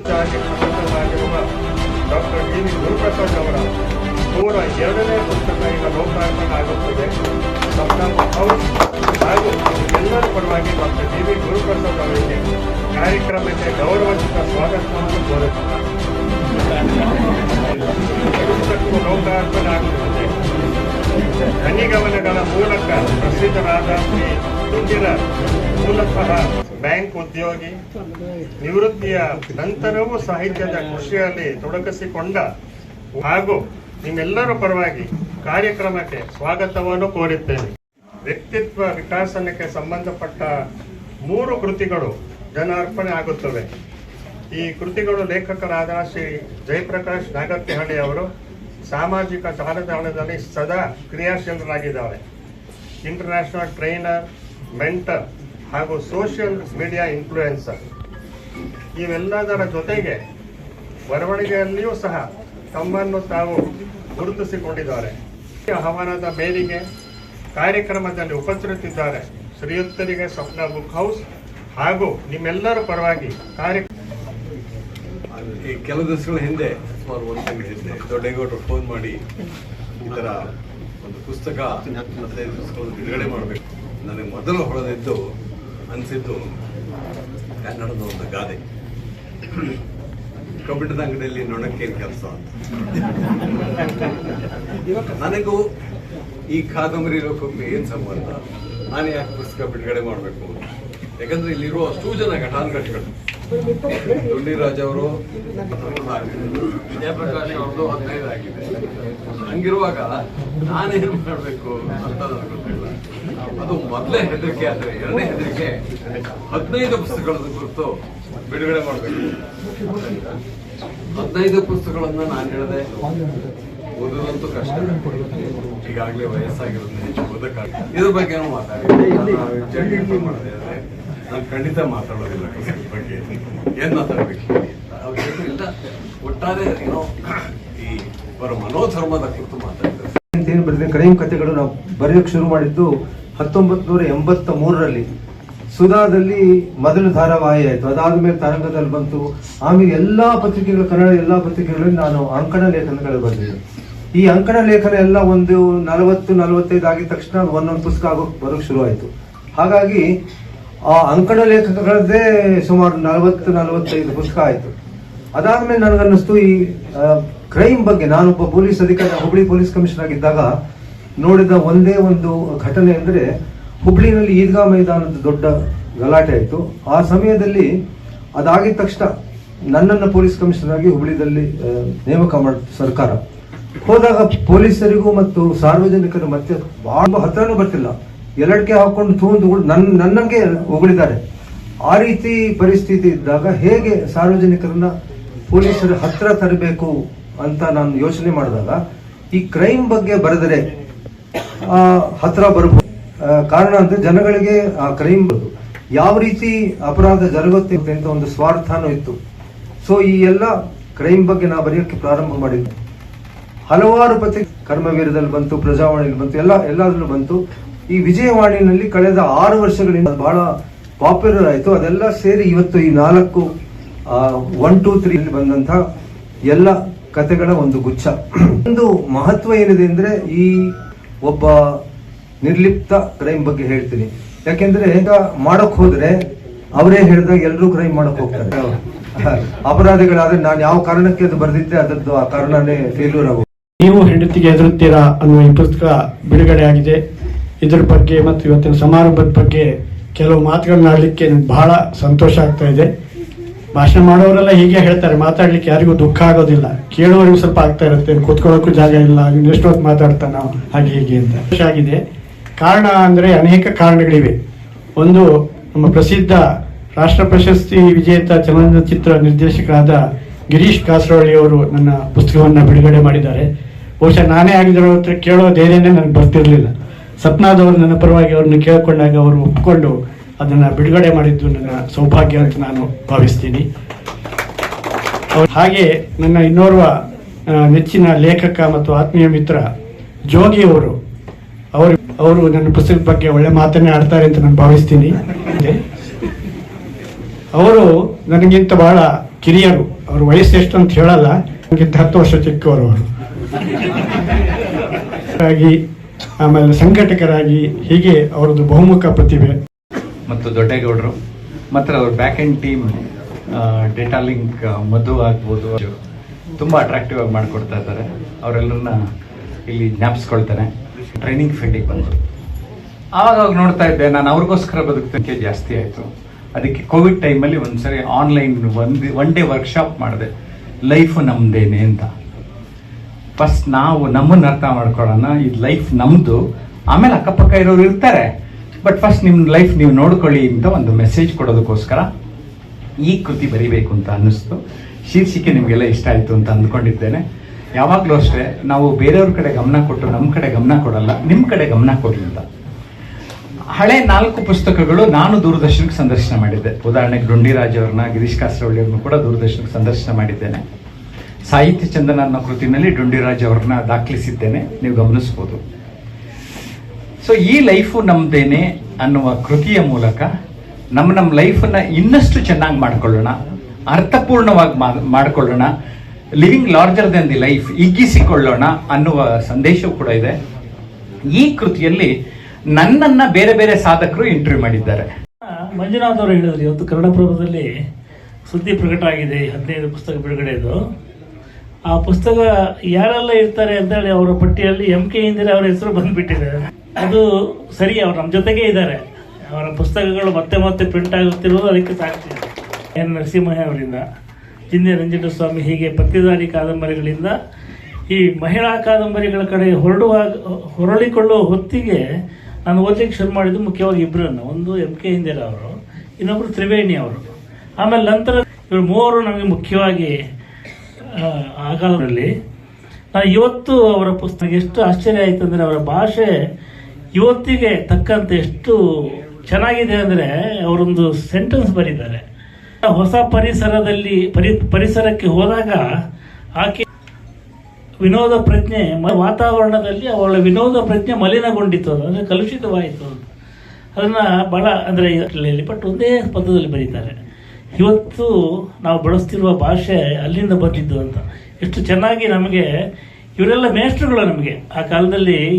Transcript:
ಪ್ರಸಿದ್ಧರಾಗಿರುವ doctor D V Guruprasad ಅವರ ನೂರ ಎರಡನೇ ಪುಸ್ತಕ ಈಗ ಲೋಕಾರ್ಪಣೆ ಆಗುತ್ತದೆ. ಹಾಗೂ ಎಲ್ಲರ ಪರವಾಗಿ ಡಾಕ್ಟರ್ ಡಿ ವಿ ಗುರುಪ್ರಸಾದ್ ಅವರಿಗೆ ಕಾರ್ಯಕ್ರಮಕ್ಕೆ ಗೌರವಯುತ ಸ್ವಾಗತವನ್ನು ಕೋರುತ್ತಾರೆ ಲೋಕಾರ್ಪಣೆ ಆಗುತ್ತದೆ. ಧನಿಗಮನಗಳ ಮೂಲಕ ಪ್ರಸಿದ್ಧರಾದ ಶ್ರೀ ದುಡ್ಡಿರ ಮೂಲತಃ ಬ್ಯಾಂಕ್ ಉದ್ಯೋಗಿ ನಿವೃತ್ತಿಯ ನಂತರವೂ ಸಾಹಿತ್ಯದ ಕೃಷಿಯಲ್ಲಿ ತೊಡಗಿಸಿಕೊಂಡ ಹಾಗೂ ನಿಮ್ಮೆಲ್ಲರ ಪರವಾಗಿ ಕಾರ್ಯಕ್ರಮಕ್ಕೆ ಸ್ವಾಗತವನ್ನು ಕೋರುತ್ತೇನೆ ವ್ಯಕ್ತಿತ್ವ ವಿಕಾಸನಕ್ಕೆ ಸಂಬಂಧಪಟ್ಟ ಮೂರು ಕೃತಿಗಳು ಜನಾರ್ಪಣೆ ಆಗುತ್ತವೆ. ಈ ಕೃತಿಗಳು ಲೇಖಕರಾದ ಶ್ರೀ ಜಯಪ್ರಕಾಶ್ ನಾಗತಿಹಳ್ಳಿ ಅವರು ಸಾಮಾಜಿಕ ಜಾಲತಾಣದಲ್ಲಿ ಸದಾ ಕ್ರಿಯಾಶೀಲರಾಗಿದ್ದಾರೆ. ಇಂಟರ್ನ್ಯಾಷನಲ್ ಟ್ರೈನರ್ ಮೆಂಟರ್ ಹಾಗೂ ಸೋಷಿಯಲ್ ಮೀಡಿಯಾ ಇನ್ಫ್ಲೂಯೆನ್ಸರ್ ಇವೆಲ್ಲದರ ಜೊತೆಗೆ ಬರವಣಿಗೆಯಲ್ಲಿಯೂ ಸಹ ತಮ್ಮನ್ನು ತಾವು ಗುರುತಿಸಿಕೊಂಡಿದ್ದಾರೆ. ಆಹ್ವಾನದ ಮೇರೆಗೆ ಕಾರ್ಯಕ್ರಮದಲ್ಲಿ ಉಪಸ್ಥಿತಿದ್ದಾರೆ ಶ್ರೀಯುಕ್ತರಿಗೆ ಸ್ವಪ್ನ ಬುಕ್ ಹೌಸ್ ಹಾಗೂ ನಿಮ್ಮೆಲ್ಲರ ಪರವಾಗಿ ಕಾರ್ಯ ಈ ಕೆಲವು ದಿವಸಗಳ ಹಿಂದೆ ಸುಮಾರು ಒಂದು ತಿಂಗಳ ಹಿಂದೆ ದೊಡ್ಡೇಗೌಡರು ಫೋನ್ ಮಾಡಿ ಈ ಥರ ಒಂದು ಪುಸ್ತಕ ಹದಿನೈದು ಬಿಡುಗಡೆ ಮಾಡಬೇಕು. ನನಗೆ ಮೊದಲು ಹೊಳೆದಿದ್ದು ಅನಿಸಿದ್ದು ಕನ್ನಡದ ಒಂದು ಗಾದೆ. ಕಬ್ಬಿಣದ ಅಂಗಡಿಯಲ್ಲಿ ನೊಣಕ್ಕೇನು ಕೆಲಸ ಅಂತ. ನನಗೂ ಈ ಕಾದಂಬರಿ ಲೋಕಕ್ಕೆ ಏನು ಸಂಬಂಧ? ನಾನು ಯಾಕೆ ಪುಸ್ತಕ ಬಿಡುಗಡೆ ಮಾಡಬೇಕು ಯಾಕಂದ್ರೆ ಇಲ್ಲಿರುವ ಅಷ್ಟೂ ಜನ ಘಟಾನುಘಟಿಗಳು. ದುಂಡಿರಾಜ್ ಅವರು ವಿಜಯಪ್ರಕಾಶ್ ಅವ್ರದ್ದು ಹದಿನೈದು ಆಗಿದೆ. ಹಂಗಿರುವಾಗ ನಾನೇನು ಮಾಡಬೇಕು ಅಂತ ನನಗೆ ಗೊತ್ತಿಲ್ಲ ಅದು ಮೊದಲೇ ಹೆದರಿಕೆ ಆದರೆ ಎರಡನೇ ಹೆದರಿಕೆ ಹದಿನೈದು ಪುಸ್ತಕಗಳನ್ನು ಕುರಿತು ಬಿಡುಗಡೆ ಮಾಡಬೇಕು. ಹದಿನೈದು ಪುಸ್ತಕಗಳನ್ನ ನಾನು ಹೇಳಿದೆ ಓದೋದಂತೂ ಕಷ್ಟ. ಈಗಾಗಲೇ ವಯಸ್ಸಾಗಿರೋದು ಹೆಚ್ಚು ಓದಕ್ಕಾಗ ಇದ್ರ ಬಗ್ಗೆ ಮಾತಾಡಿ ಮಾಡಿದೆ ನಾನು ಖಂಡಿತ ಮಾತಾಡೋದಿಲ್ಲ ಬಗ್ಗೆ ಏನ್ ಮಾತಾಡ್ಬೇಕು? ಅಂತ ಇಲ್ಲ, ಒಟ್ಟಾರೆ ಏನೋ ಈ ಅವರ ಮನೋಧರ್ಮದ ಕುರಿತು ಮಾತಾಡ್ತಾರೆ. ಏನು ಕಥೆಗಳು ನಾವು ಬರೆಯೋಕೆ ಶುರು ಮಾಡಿದ್ದು ಹತ್ತೊಂಬತ್ ನೂರ ಎಂಬತ್ತ ಮೂರರಲ್ಲಿ ಸುಧಾದಲ್ಲಿ ಮೊದಲು ಧಾರಾವಾಹಿ ಆಯಿತು ಅದಾದ ಮೇಲೆ ತರಂಗದಲ್ಲಿ ಬಂತು. ಆಮೇಲೆ ಎಲ್ಲಾ ಪತ್ರಿಕೆಗಳು, ಕನ್ನಡ ಎಲ್ಲಾ ಪತ್ರಿಕೆಗಳಲ್ಲಿ ನಾನು ಅಂಕಣ ಲೇಖನಗಳು ಬರೆದಿದ್ದೆ. ಈ ಅಂಕಣ ಲೇಖನ ಎಲ್ಲ ಒಂದು ನಲವತ್ತು, ನಲವತ್ತೈದು ಆಗಿದ ತಕ್ಷಣ ಒಂದೊಂದು ಪುಸ್ತಕ ಆಗೋಕ್ ಬರೋಕೆ ಶುರು ಆಯಿತು ಹಾಗಾಗಿ ಆ ಅಂಕಣ ಲೇಖಕಗಳದ್ದೇ ಸುಮಾರು ನಲವತ್ತು, ನಲವತ್ತೈದು ಪುಸ್ತಕ ಆಯಿತು. ಅದಾದ್ಮೇಲೆ ನನಗನ್ನಿಸ್ತು ಈ ಕ್ರೈಮ್ ಬಗ್ಗೆ. ನಾನೊಬ್ಬ ಪೊಲೀಸ್ ಅಧಿಕಾರಿ, ಹುಬ್ಳಿ ಪೊಲೀಸ್ ಕಮಿಷನರ್ ಆಗಿದ್ದಾಗ ನೋಡಿದ ಒಂದೇ ಒಂದು ಘಟನೆ ಅಂದರೆ ಹುಬ್ಳಿನಲ್ಲಿ ಈದ್ಗಾ ಮೈದಾನದ ದೊಡ್ಡ ಗಲಾಟೆ ಆಯಿತು. ಆ ಸಮಯದಲ್ಲಿ ಅದಾಗಿದ ತಕ್ಷಣ ನನ್ನನ್ನು ಪೊಲೀಸ್ ಕಮಿಷನರ್ ಆಗಿ ಹುಬ್ಳಿದಲ್ಲಿ ನೇಮಕ ಮಾಡಿತು ಸರ್ಕಾರ. ಹೋದಾಗ ಪೊಲೀಸರಿಗೂ ಮತ್ತು ಸಾರ್ವಜನಿಕರ ಮತ್ತೆ ಬಹಳ ಹತ್ರನೂ ಬರ್ತಿಲ್ಲ. ಎಲ್ಲಡ್ಕೆ ಹಾಕೊಂಡು ತೂಂದು ನನ್ನ ನನ್ನಂಗೆ ಹೊಗಳಿದ್ದಾರೆ. ಆ ರೀತಿ ಪರಿಸ್ಥಿತಿ ಇದ್ದಾಗ ಹೇಗೆ ಸಾರ್ವಜನಿಕರನ್ನ ಪೊಲೀಸರ ಹತ್ರ ತರಬೇಕು ಅಂತ ನಾನು ಯೋಚನೆ ಮಾಡಿದಾಗ, ಈ ಕ್ರೈಮ್ ಬಗ್ಗೆ ಬರೆದರೆ ಹತ್ರ ಬರಬಹುದು ಕಾರಣ ಅಂದ್ರೆ ಜನಗಳಿಗೆ ಆ ಕ್ರೈಮ್ ಯಾವ ರೀತಿ ಅಪರಾಧ ಜರುಗುತ್ತೆ ಅಂತ ಒಂದು ಸ್ವಾರ್ಥನೂ ಇತ್ತು. ಸೊ ಈ ಎಲ್ಲ ಕ್ರೈಮ್ ಬಗ್ಗೆ ನಾ ಬರೆಯೋಕ್ಕೆ ಪ್ರಾರಂಭ ಮಾಡಿದ್ದೆ. ಹಲವಾರು ಪತ್ರಿಕೆ ಕರ್ಮವೀರದಲ್ಲಿ ಬಂತು ಪ್ರಜಾವಾಣಿಯಲ್ಲಿ ಬಂತು, ಎಲ್ಲ, ಎಲ್ಲಾದ್ರಲ್ಲೂ ಬಂತು. ಈ ವಿಜಯವಾಣಿನಲ್ಲಿ ಕಳೆದ ಆರು ವರ್ಷಗಳಿಂದ ಬಹಳ ಪಾಪ್ಯುಲರ್ ಆಯಿತು. ಅದೆಲ್ಲ ಸೇರಿ ಇವತ್ತು ಈ ನಾಲ್ಕು ಒನ್ ಟೂ ತ್ರೀ ಬಂದಂತ ಎಲ್ಲ ಕತೆಗಳ ಒಂದು ಗುಚ್ಛ. ಒಂದು ಮಹತ್ವ ಏನಿದೆ ಅಂದ್ರೆ ಈ ಒಬ್ಬ ನಿರ್ಲಿಪ್ತ ಕ್ರೈಮ್ ಬಗ್ಗೆ ಹೇಳ್ತೀನಿ. ಯಾಕೆಂದ್ರೆ ಈಗ ಮಾಡಕ್ ಹೋದ್ರೆ ಅವರೇ ಹೇಳಿದಾಗ ಎಲ್ಲರೂ ಕ್ರೈಮ್ ಮಾಡಕ್ ಹೋಗ್ತಾರೆ. ಅಪರಾಧಿಗಳಾದ್ರೆ ನಾನು ಯಾವ ಕಾರಣಕ್ಕೆ ಅದು ಬರ್ದಿದ್ದೆ ಅದರದ್ದು ಆ ಕಾರಣನೇ ಫೇಲ್ಯೂರ್ ಆಗುತ್ತೆ ನೀವು ಹೆಂಡತಿಗೆ ಹೆದರುತ್ತೀರಾ ಅನ್ನುವ ಈ ಪುಸ್ತಕ ಬಿಡುಗಡೆ ಆಗಿದೆ. ಇದ್ರ ಬಗ್ಗೆ ಮತ್ತು ಇವತ್ತಿನ ಸಮಾರಂಭದ ಬಗ್ಗೆ ಕೆಲವು ಮಾತುಗಳನ್ನಾಡಲಿಕ್ಕೆ ನನಗೆ ಬಹಳ ಸಂತೋಷ ಆಗ್ತಾ ಇದೆ. ಭಾಷಣ ಮಾಡೋರೆಲ್ಲ ಹೀಗೆ ಹೇಳ್ತಾರೆ, ಮಾತಾಡ್ಲಿಕ್ಕೆ ಯಾರಿಗೂ ದುಃಖ ಆಗೋದಿಲ್ಲ. ಕೇಳೋರಿಗೂ ಸ್ವಲ್ಪ ಆಗ್ತಾ ಇರುತ್ತೆ, ಕೂತ್ಕೊಳ್ಳೋಕ್ಕೂ ಜಾಗ ಇಲ್ಲ ಎಷ್ಟು ಹೊತ್ತು ಮಾತಾಡ್ತಾ ನಾವು ಹಾಗೆ ಹೀಗೆ ಅಂತ. ಸಂತೋಷ ಆಗಿದೆ. ಕಾರಣ ಅಂದರೆ ಅನೇಕ ಕಾರಣಗಳಿವೆ. ಒಂದು, ನಮ್ಮ ಪ್ರಸಿದ್ಧ ರಾಷ್ಟ್ರ ಪ್ರಶಸ್ತಿ ವಿಜೇತ ಚಲನಚಿತ್ರ ನಿರ್ದೇಶಕರಾದ ಗಿರೀಶ್ ಕಾಸರವಳ್ಳಿ ಅವರು ನನ್ನ ಪುಸ್ತಕವನ್ನು ಬಿಡುಗಡೆ ಮಾಡಿದ್ದಾರೆ. ಬಹುಶಃ ನಾನೇ ಆಗಿದ್ದರೋ ಹತ್ರ ಕೇಳೋ ಧೈರ್ಯನೇ ನನಗೆ ಬರ್ತಿರ್ಲಿಲ್ಲ. ಸಪ್ನಾದವರು ನನ್ನ ಪರವಾಗಿ ಅವ್ರನ್ನ ಕೇಳಿಕೊಂಡಾಗ ಅವರು ಒಪ್ಕೊಂಡು ಅದನ್ನ ಬಿಡುಗಡೆ ಮಾಡಿದ್ದು ನನ್ನ ಸೌಭಾಗ್ಯ ಅಂತ ನಾನು ಭಾವಿಸ್ತೀನಿ. ಹಾಗೆ ನನ್ನ ಇನ್ನೋರ್ವ ನೆಚ್ಚಿನ ಲೇಖಕ ಮತ್ತು ಆತ್ಮೀಯ ಮಿತ್ರ ಜೋಗಿ ಅವರು ಅವರು ಅವರು ನನ್ನ ಪುಸ್ತಕದ ಬಗ್ಗೆ ಒಳ್ಳೆ ಮಾತನ್ನೇ ಆಡ್ತಾರೆ ಅಂತ ನಾನು ಭಾವಿಸ್ತೀನಿ. ಅವರು ನನಗಿಂತ ಬಹಳ ಕಿರಿಯರು. ಅವ್ರ ವಯಸ್ಸು ಎಷ್ಟು ಅಂತ ಹೇಳಲ್ಲ, ನನಗಿಂತ ಹತ್ತು ವರ್ಷ ಚಿಕ್ಕವರು ಅವರು. ಹಾಗಾಗಿ ಆಮೇಲೆ ಸಂಘಟಕರಾಗಿ ಹೀಗೆ ಅವರದ್ದು ಬಹುಮುಖ ಪ್ರತಿಭೆ. ಮತ್ತು ದೊಡ್ಡೇಗೌಡರು ಮತ್ತು ಅವ್ರ back end team data link Madhu ಆಗ್ಬೋದು ತುಂಬ ಅಟ್ರಾಕ್ಟಿವ್ ಆಗಿ ಮಾಡಿಕೊಡ್ತಾ ಇದ್ದಾರೆ. ಅವರೆಲ್ಲರನ್ನ ಇಲ್ಲಿ ಜ್ಞಾಪಿಸ್ಕೊಳ್ತಾರೆ ಟ್ರೈನಿಂಗ್ ಫೀಲ್ಡಿಗೆ ಬಂದರು ಆವಾಗ ಅವಾಗ ನೋಡ್ತಾ ಇದ್ದೆ, ನಾನು ಅವ್ರಿಗೋಸ್ಕರ ಬದುಕ್ತಕ್ಕೆ ಜಾಸ್ತಿ ಆಯಿತು. ಅದಕ್ಕೆ ಕೋವಿಡ್ ಟೈಮಲ್ಲಿ ಒಂದು ಸರಿ ಆನ್ಲೈನ್ ಒಂದು ಒನ್ ಡೇ ವರ್ಕ್ಶಾಪ್ ಮಾಡಿದೆ. ಲೈಫ್ ನಮ್ಮದೇನೆ ಅಂತ. ಫಸ್ಟ್ ನಾವು ನಮ್ಮನ್ನ ಅರ್ಥ ಮಾಡ್ಕೊಳ್ಳೋಣ. ಇದು ಲೈಫ್ ನಮ್ದು. ಆಮೇಲೆ ಅಕ್ಕಪಕ್ಕ ಇರೋರು ಇರ್ತಾರೆ. ಬಟ್ ಫಸ್ಟ್ ನಿಮ್ಮ ಲೈಫ್ ನೀವು ನೋಡ್ಕೊಳ್ಳಿ ಅಂತ ಒಂದು ಮೆಸೇಜ್ ಕೊಡೋದಕ್ಕೋಸ್ಕರ ಈ ಕೃತಿ ಬರಿಬೇಕು ಅಂತ ಅನ್ನಿಸ್ತು. ಶೀರ್ಷಿಕೆ ನಿಮಗೆಲ್ಲ ಇಷ್ಟ ಆಯಿತು ಅಂತ ಅಂದ್ಕೊಂಡಿದ್ದೇನೆ. ಯಾವಾಗಲೂ ಅಷ್ಟೇ, ನಾವು ಬೇರೆಯವ್ರ ಕಡೆ ಗಮನ ಕೊಟ್ಟು ನಮ್ಮ ಕಡೆ ಗಮನ ಕೊಡಲ್ಲ ನಿಮ್ಮ ಕಡೆ ಗಮನ ಕೊಡಿ ಅಂತ. ಹಳೆ ನಾಲ್ಕು ಪುಸ್ತಕಗಳು ನಾನು ದೂರದರ್ಶನಕ್ಕೆ ಸಂದರ್ಶನ ಮಾಡಿದ್ದೆ. ಉದಾಹರಣೆಗೆ ಡುಂಡಿರಾಜ್ ಅವ್ರನ್ನ, ಗಿರೀಶ್ ಕಾಸರವಳ್ಳಿ ಅವ್ರನ್ನ ಕೂಡ ದೂರದರ್ಶನಕ್ಕೆ ಸಂದರ್ಶನ ಮಾಡಿದ್ದೇನೆ. ಸಾಹಿತ್ಯ ಚಂದನ ಅನ್ನೋ ಕೃತಿನಲ್ಲಿ ಡುಂಡಿರಾಜ್ ಅವ್ರನ್ನ ದಾಖಲಿಸಿದ್ದೇನೆ. ನೀವು ಗಮನಿಸ್ಬೋದು. ಸೊ ಈ ಲೈಫು ನಮ್ದೇನೆ ಅನ್ನುವ ಕೃತಿಯ ಮೂಲಕ ನಮ್ಮ ನಮ್ಮ ಲೈಫನ್ನ ಇನ್ನಷ್ಟು ಚೆನ್ನಾಗಿ ಮಾಡ್ಕೊಳ್ಳೋಣ. ಅರ್ಥಪೂರ್ಣವಾಗಿ ಮಾಡ್ಕೊಳ್ಳೋಣ. Living larger than the life ಇಗ್ಗಿಸಿಕೊಳ್ಳೋಣ ಅನ್ನುವ ಸಂದೇಶವೂ ಕೂಡ ಇದೆ. ಈ ಕೃತಿಯಲ್ಲಿ ನನ್ನನ್ನ ಬೇರೆ ಬೇರೆ ಸಾಧಕರು ಇಂಟರ್ವ್ಯೂ ಮಾಡಿದ್ದಾರೆ. ಮಂಜುನಾಥ್ ಅವರು ಹೇಳಿದ್ರು, ಇವತ್ತು ಕನ್ನಡಪ್ರಭದಲ್ಲಿ ಸುದ್ದಿ ಪ್ರಕಟ ಆಗಿದೆ ಹದಿನೈದು ಪುಸ್ತಕ ಬಿಡುಗಡೆದು. ಆ ಪುಸ್ತಕ ಯಾರೆಲ್ಲ ಇರ್ತಾರೆ ಅಂತೇಳಿ ಅವರ ಪಟ್ಟಿಯಲ್ಲಿ ಎಂ ಕೆ ಇಂದಿರಾ ಅವರ ಹೆಸರು ಬಂದ್ಬಿಟ್ಟಿದೆ. ಅದು ಸರಿ, ಅವ್ರು ನಮ್ಮ ಜೊತೆಗೇ ಇದ್ದಾರೆ. ಅವರ ಪುಸ್ತಕಗಳು ಮತ್ತೆ ಮತ್ತೆ ಪ್ರಿಂಟ್ ಆಗುತ್ತಿರುವುದು ಅದಕ್ಕೆ ಸಾಕ್ಷಿ ಎನ್. ನರಸಿಂಹಯ್ಯ ಅವರಿಂದ ಜಿಂದೆ ಸ್ವಾಮಿ ಹೀಗೆ ಪತ್ತಿದಾರಿ ಕಾದಂಬರಿಗಳಿಂದ ಈ ಮಹಿಳಾ ಕಾದಂಬರಿಗಳ ಕಡೆ ಹೊರಡುವಾಗ ಹೊರಳಿಕೊಳ್ಳುವ ಹೊತ್ತಿಗೆ ನಾನು ಓದಲಿಕ್ಕೆ ಶುರು ಮಾಡಿದ್ದು ಮುಖ್ಯವಾಗಿ ಇಬ್ಬರನ್ನು ಒಂದು ಎಂ ಕೆ ಇಂದಿರಾ ಅವರು ಇನ್ನೊಬ್ಬರು ತ್ರಿವೇಣಿ ಅವರು. ಆಮೇಲೆ ನಂತರ ಇವರು ಮೂವರು ನಮಗೆ ಮುಖ್ಯವಾಗಿ ಆ, ಕಾಲದಲ್ಲಿ ಇವತ್ತು ಅವರ ಪುಸ್ತಕ ಎಷ್ಟು ಆಶ್ಚರ್ಯ ಆಯಿತು ಅಂದರೆ ಅವರ ಭಾಷೆ ಇವತ್ತಿಗೆ ತಕ್ಕಂತೆ ಎಷ್ಟು ಚೆನ್ನಾಗಿದೆ ಅಂದರೆ ಅವರೊಂದು ಸೆಂಟೆನ್ಸ್ ಬರೀತಾರೆ ಹೊಸ ಪರಿಸರದಲ್ಲಿ ಪರಿ ಪರಿಸರಕ್ಕೆ ಹೋದಾಗ ಆಕೆ ವಿನೋದ ಪ್ರಜ್ಞೆ ವಾತಾವರಣದಲ್ಲಿ ಅವಳ ವಿನೋದ ಪ್ರಜ್ಞೆ ಮಲಿನಗೊಂಡಿತ್ತು ಅದು ಅಂದರೆ ಕಲುಷಿತವಾಯಿತು ಅದನ್ನು ಬಹಳ ಅಂದರೆ ಬಟ್ ಒಂದೇ ಪದದಲ್ಲಿ ಬರೀತಾರೆ. ಇವತ್ತು ನಾವು ಬಳಸ್ತಿರುವ ಭಾಷೆ ಅಲ್ಲಿಂದ ಬಂದಿದ್ದು ಅಂತ. ಎಷ್ಟು ಚೆನ್ನಾಗಿ ನಮಗೆ ಇವರೆಲ್ಲ ಮೇಷ್ಟ್ರುಗಳು ನಮಗೆ. ಆ ಕಾಲದಲ್ಲಿ